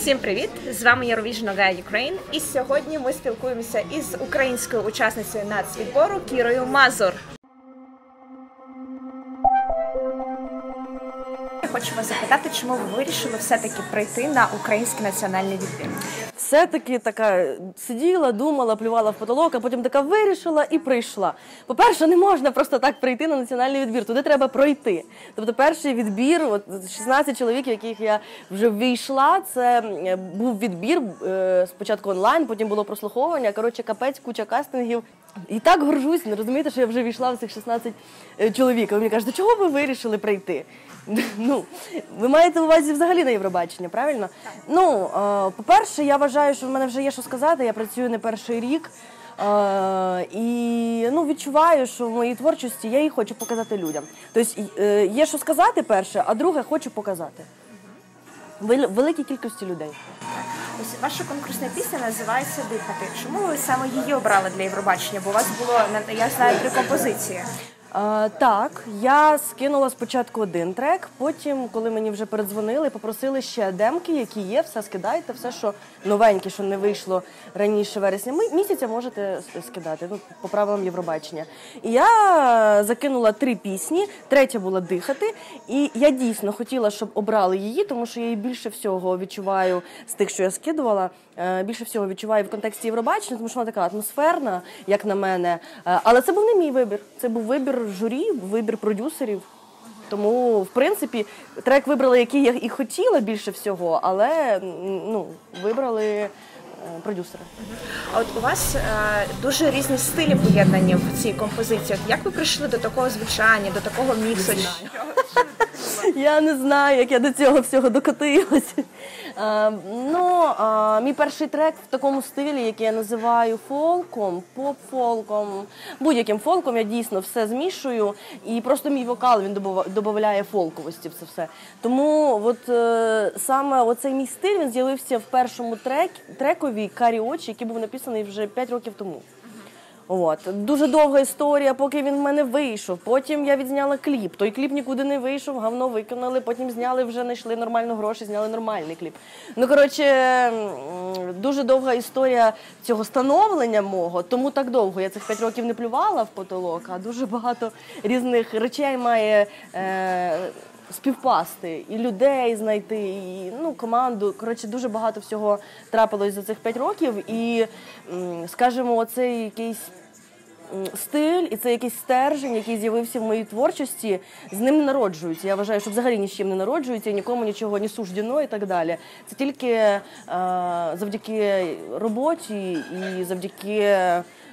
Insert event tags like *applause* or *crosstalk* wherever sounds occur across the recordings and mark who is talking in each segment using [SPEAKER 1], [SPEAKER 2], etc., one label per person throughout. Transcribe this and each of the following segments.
[SPEAKER 1] Всім привіт! З вами Eurovision Guide Ukraine. І сьогодні ми спілкуємося із українською учасницею нацвідбору Кірою Мазур. Вас запитати, чому ви вирішили все-таки прийти на український національний відбір?
[SPEAKER 2] все-таки така сиділа, думала, плювала в потолок, а потім така вирішила і прийшла. По-перше, не можна просто так прийти на національний відбір, туди треба пройти. Тобто, перший відбір, от 16 чоловік, яких я вже ввійшла, це е, був відбір е, спочатку онлайн, потім було прослуховування. Коротше, капець, куча кастингів. І так горжусь, не розумієте, що я вже війшла в цих 16 е, чоловік. А ви мені кажете, чого ви вирішили прийти? *laughs* Ну, ви маєте увазі взагалі на Євробачення, правильно? Ну, е, по-перше, я вважаю, що в мене вже є що сказати. Я працюю не перший рік. Е, і ну, відчуваю, що в моїй творчості я її хочу показати людям. Тобто є що сказати перше, а друге хочу показати. Вел- великій кількості людей.
[SPEAKER 1] Ось ваша конкурсна пісня називається Дихати. Чому ви саме її обрали для Євробачення? Бо у вас було я знаю три композиції.
[SPEAKER 2] Так, я скинула спочатку один трек, потім, коли мені вже передзвонили, попросили ще демки, які є, все скидайте, все, що новеньке, що не вийшло раніше вересня ми- місяця, можете скидати ну, по правилам Євробачення. І я закинула три пісні, третя була дихати. І я дійсно хотіла, щоб обрали її, тому що я її більше всього відчуваю з тих, що я скидувала. е, Більше всього відчуваю в контексті Євробачення, тому що вона така атмосферна, як на мене. Е, Але це був не мій вибір. Це був вибір журі, вибір продюсерів. Тому, в принципі, трек вибрали, який я і хотіла більше всього, але ну, вибрали продюсери.
[SPEAKER 1] А от у вас е, дуже різні стилі поєднані в цій композиції. От як ви прийшли до такого звучання, до такого міксу?
[SPEAKER 2] Я не знаю, як я до цього всього докотилась. Е, ну, е, мій перший трек в такому стилі, який я називаю фолком, поп-фолком, будь-яким фолком, я дійсно все змішую. І просто мій вокал він додає фолковості в це все. Тому от, е, саме оцей мій стиль він з'явився в першому трек, трекові Карі очі, який був написаний вже 5 років тому. От дуже довга історія, поки він в мене вийшов. Потім я відзняла кліп. Той кліп нікуди не вийшов, говно виконали. Потім зняли вже знайшли нормально гроші, зняли нормальний кліп. Ну коротше, дуже довга історія цього становлення мого, тому так довго. Я цих п'ять років не плювала в потолок, а дуже багато різних речей має. Е- Співпасти і людей знайти, і ну команду. Коротше, дуже багато всього трапилось за цих п'ять років. І скажімо, оцей якийсь стиль, і це якийсь стержень, який з'явився в моїй творчості, з ним не народжуються. Я вважаю, що взагалі ні з чим не народжується, нікому нічого не суждено і так далі. Це тільки е, завдяки роботі і завдяки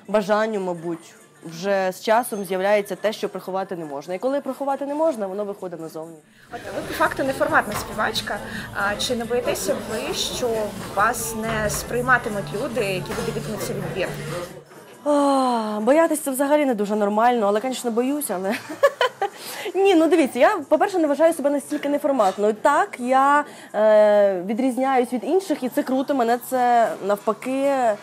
[SPEAKER 2] бажанню, мабуть. Вже з часом з'являється те, що приховати не можна. І коли приховати не можна, воно виходить назовні.
[SPEAKER 1] От ви по факту неформатна співачка. А чи не боїтеся ви, що вас не сприйматимуть люди, які дивитимуться відбір?
[SPEAKER 2] Боятися це взагалі не дуже нормально, але, звісно, боюся, але. *laughs* Ні, ну дивіться, я, по-перше, не вважаю себе настільки неформатною. Так, я е, відрізняюсь від інших, і це круто, мене це навпаки. Е,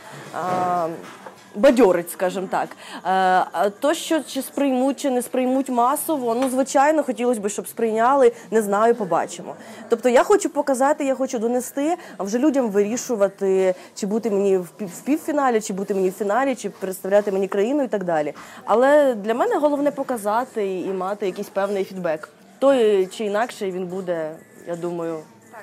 [SPEAKER 2] Бадьорить, скажімо так. Е, а то, що чи сприймуть, чи не сприймуть масово, ну звичайно, хотілося б, щоб сприйняли, не знаю, побачимо. Тобто я хочу показати, я хочу донести, а вже людям вирішувати, чи бути мені в півфіналі, чи бути мені в фіналі, чи представляти мені країну і так далі. Але для мене головне показати і мати якийсь певний фідбек. Той чи інакше він буде, я думаю,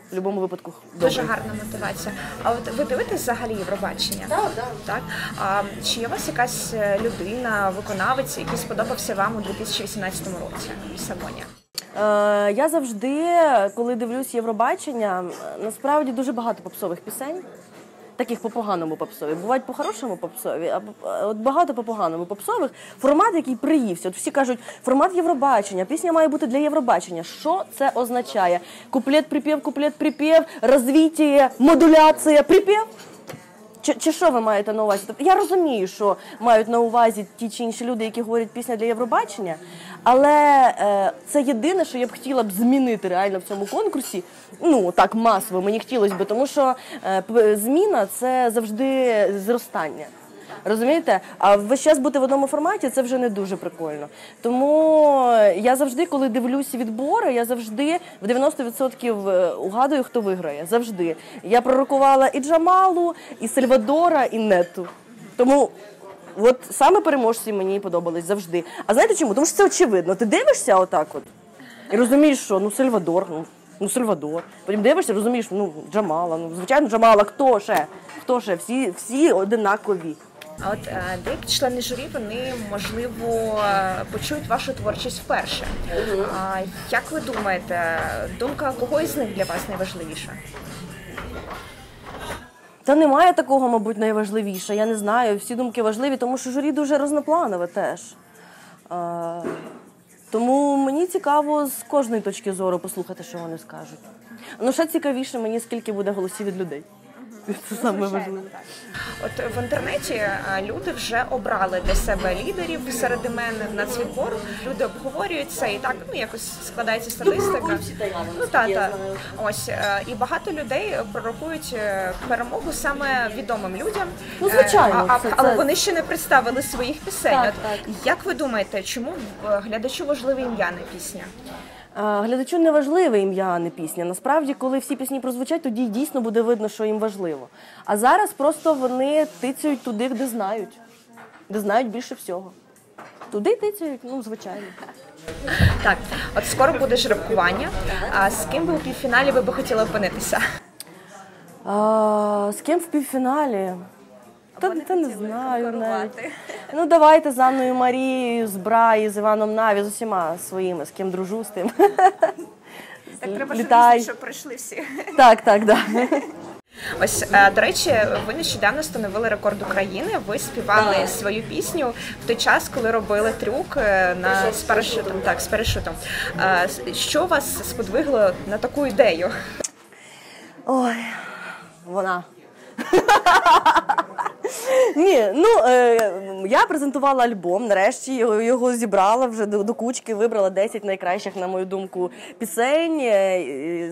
[SPEAKER 2] в будь-якому випадку
[SPEAKER 1] Дуже гарна мотивація. А от ви дивитесь взагалі Євробачення? Так, так. А чи є у вас якась е, людина, виконавець, який сподобався вам у 2018 році Самоня?
[SPEAKER 2] Е, я завжди, коли дивлюсь Євробачення, насправді дуже багато попсових пісень. Таких по поганому попсові. Бувають по хорошому попсові, а от багато по поганому попсових. Формат, який приївся. От всі кажуть, формат Євробачення, пісня має бути для Євробачення. Що це означає? Куплет, припів, куплет, припів, розвіття, модуляція, припів. Чи, чи що ви маєте на увазі? Тобто я розумію, що мають на увазі ті чи інші люди, які говорять пісня для Євробачення, але е, це єдине, що я б хотіла б змінити реально в цьому конкурсі. Ну так масово мені хотілося б, тому що е, зміна це завжди зростання. Розумієте? А весь час бути в одному форматі це вже не дуже прикольно. Тому я завжди, коли дивлюся відбори, я завжди в 90% е, угадую, хто виграє. Завжди. Я пророкувала і Джамалу, і Сальвадора, і Нету. Тому от саме переможці мені подобались завжди. А знаєте чому? Тому що це очевидно. Ти дивишся отак от і розумієш, що ну Сальвадор, ну. Ну, Сальвадор. Потім дивишся, розумієш, ну Джамала. Ну, звичайно, Джамала, хто ще? Хто ще? Всі, всі одинакові.
[SPEAKER 1] А от е, деякі члени журі вони можливо е, почують вашу творчість вперше. А як ви думаєте, думка кого із них для вас найважливіша?
[SPEAKER 2] Та немає такого, мабуть, найважливіше. Я не знаю. Всі думки важливі, тому що журі дуже разнопланове теж. А, тому мені цікаво з кожної точки зору послухати, що вони скажуть. Ну, ще цікавіше мені, скільки буде голосів від людей. Це саме важливе.
[SPEAKER 1] От в інтернеті е, люди вже обрали для себе лідерів серед імен нацвідбору. Люди обговорюють це і так ну якось складається статистика. Ну та та ось е, і багато людей пророкують е, перемогу саме відомим людям.
[SPEAKER 2] Ну, звичайно,
[SPEAKER 1] а, а-
[SPEAKER 2] це-
[SPEAKER 1] але
[SPEAKER 2] це-
[SPEAKER 1] вони ще не представили своїх пісень.
[SPEAKER 2] Так,
[SPEAKER 1] От як ви думаєте, чому глядачу важливе ім'я не пісня?
[SPEAKER 2] Глядачу не важливе ім'я, а не пісня. Насправді, коли всі пісні прозвучать, тоді дійсно буде видно, що їм важливо. А зараз просто вони тицяють туди, де знають, де знають більше всього. Туди тицяють, ну звичайно.
[SPEAKER 1] Так, от скоро буде жеребкування. А з ким би у півфіналі ви би хотіли опинитися?
[SPEAKER 2] А, з ким в півфіналі? Та, та не знаю навіть. Ну давайте з Анною Марією, з Браї, з Іваном Наві, з усіма своїми, з ким дружу, з тим.
[SPEAKER 1] Так треба
[SPEAKER 2] Літай.
[SPEAKER 1] щоб прийшли всі.
[SPEAKER 2] Так, так, так.
[SPEAKER 1] Ось е, до речі, ви нещодавно встановили рекорд України. Ви співали свою пісню в той час, коли робили трюк е, на з парашутом. Так, з парашутом. Е, Що вас сподвигло на таку ідею?
[SPEAKER 2] Ой, вона. Ні, ну е, я презентувала альбом. Нарешті його, зібрала вже до, до кучки, вибрала 10 найкращих, на мою думку, пісень. е, і,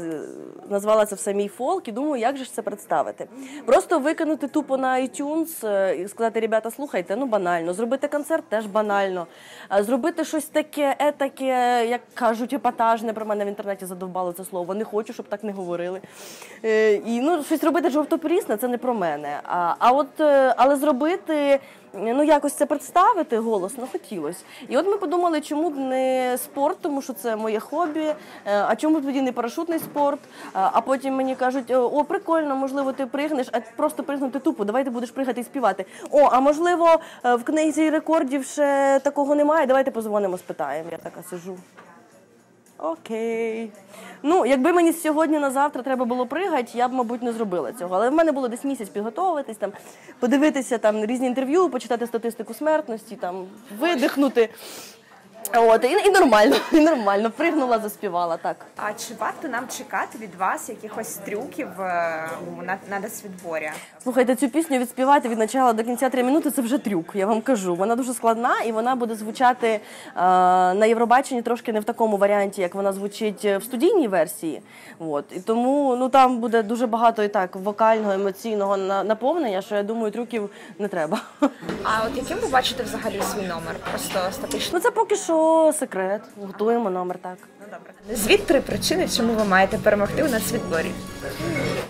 [SPEAKER 2] назвала це все мій фолк і думаю, як же ж це представити. Просто викинути тупо на iTunes е, і сказати, ребята, слухайте, ну банально. Зробити концерт теж банально. А Зробити щось таке, етаке, як кажуть, епатажне. Про мене в інтернеті задовбало це слово. Не хочу, щоб так не говорили. Е, І ну, щось робити жовтопрісне, це не про мене. А, а от, е, але зробити, ну якось це представити голосно хотілося. І от ми подумали, чому б не спорт, тому що це моє хобі. е, А чому б тоді не парашутний спорт? А а потім мені кажуть, о, прикольно, можливо, ти пригнеш, а просто пригнути тупо, давай ти будеш пригати і співати. О, а можливо, е, в книзі рекордів ще такого немає. Давайте позвонимо, спитаємо. Я така сижу. Окей. Ну, якби мені з сьогодні на завтра треба було пригати, я б, мабуть, не зробила цього. Але в мене було десь місяць підготовитись, там, подивитися там, різні інтерв'ю, почитати статистику смертності, там, видихнути. От, і, і нормально, *laughs* і нормально. Пригнула, заспівала так.
[SPEAKER 1] А чи варто нам чекати від вас якихось трюків е, на, на нацвідборі?
[SPEAKER 2] Слухайте, цю пісню відспівати від початку до кінця три минути це вже трюк, я вам кажу. Вона дуже складна і вона буде звучати е, на Євробаченні трошки не в такому варіанті, як вона звучить в студійній версії. От. І тому ну, там буде дуже багато і так вокального, емоційного на- наповнення, що я думаю, трюків не треба. *laughs*
[SPEAKER 1] А от яким ви бачите взагалі свій номер? Просто статично.
[SPEAKER 2] Ну це поки що секрет. Готуємо номер так.
[SPEAKER 1] Ну добре. Назвіть три причини, чому ви маєте перемогти у нацвідборі.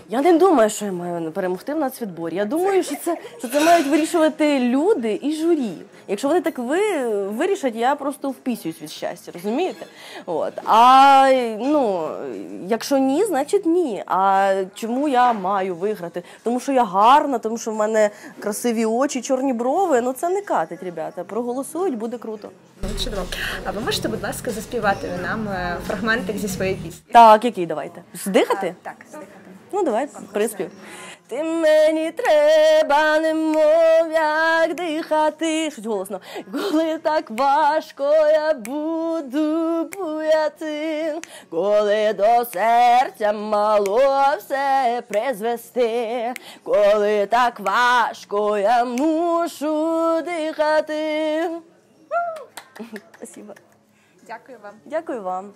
[SPEAKER 2] Я не думаю, що я маю перемогти в нацвідборі. Я думаю, що це, що це мають вирішувати люди і журі. Якщо вони так ви, вирішать, я просто впісююсь від щастя, розумієте? От. А ну, якщо ні, значить ні. А чому я маю виграти? Тому що я гарна, тому що в мене красиві очі, чорні брови. Ну це не катить, ребята. Проголосують, буде круто.
[SPEAKER 1] Чудово. А ви можете, будь ласка, заспівати нам е, фрагментик зі своєї пісні?
[SPEAKER 2] Так, який давайте? Здихати?
[SPEAKER 1] Так, здихати.
[SPEAKER 2] Ну, давай, приспів. Ти мені треба, немов як дихати. Щось голосно. Коли так важко я буду буяти, коли до серця мало все призвести, коли так важко я мушу дихати. Спасибо.
[SPEAKER 1] Дякую вам.
[SPEAKER 2] Дякую вам.